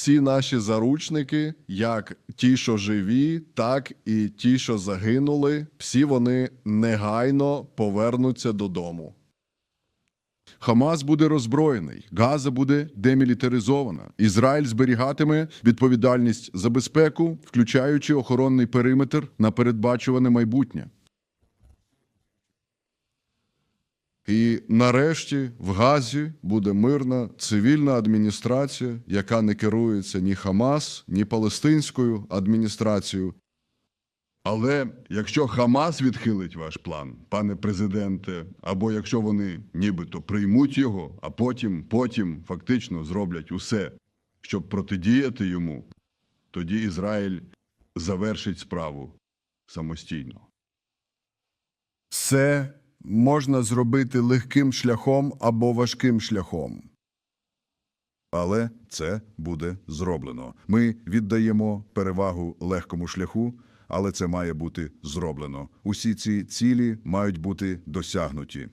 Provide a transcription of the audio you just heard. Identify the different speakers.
Speaker 1: всі наші заручники, як ті, що живі, так і ті, що загинули, всі вони негайно повернуться додому.
Speaker 2: Хамас буде роззброєний, Газа буде демілітаризована. Ізраїль зберігатиме відповідальність за безпеку, включаючи охоронний периметр на передбачуване майбутнє.
Speaker 1: І нарешті в Газі буде мирна цивільна адміністрація, яка не керується ні Хамас, ні палестинською адміністрацією.
Speaker 2: Але якщо Хамас відхилить ваш план, пане президенте, або якщо вони нібито приймуть його, а потім, потім фактично зроблять усе, щоб протидіяти йому, тоді Ізраїль завершить справу самостійно.
Speaker 3: Все можна зробити легким шляхом або важким шляхом.
Speaker 4: Але це буде зроблено. Ми віддаємо перевагу легкому шляху, але це має бути зроблено. Усі ці цілі мають бути досягнуті.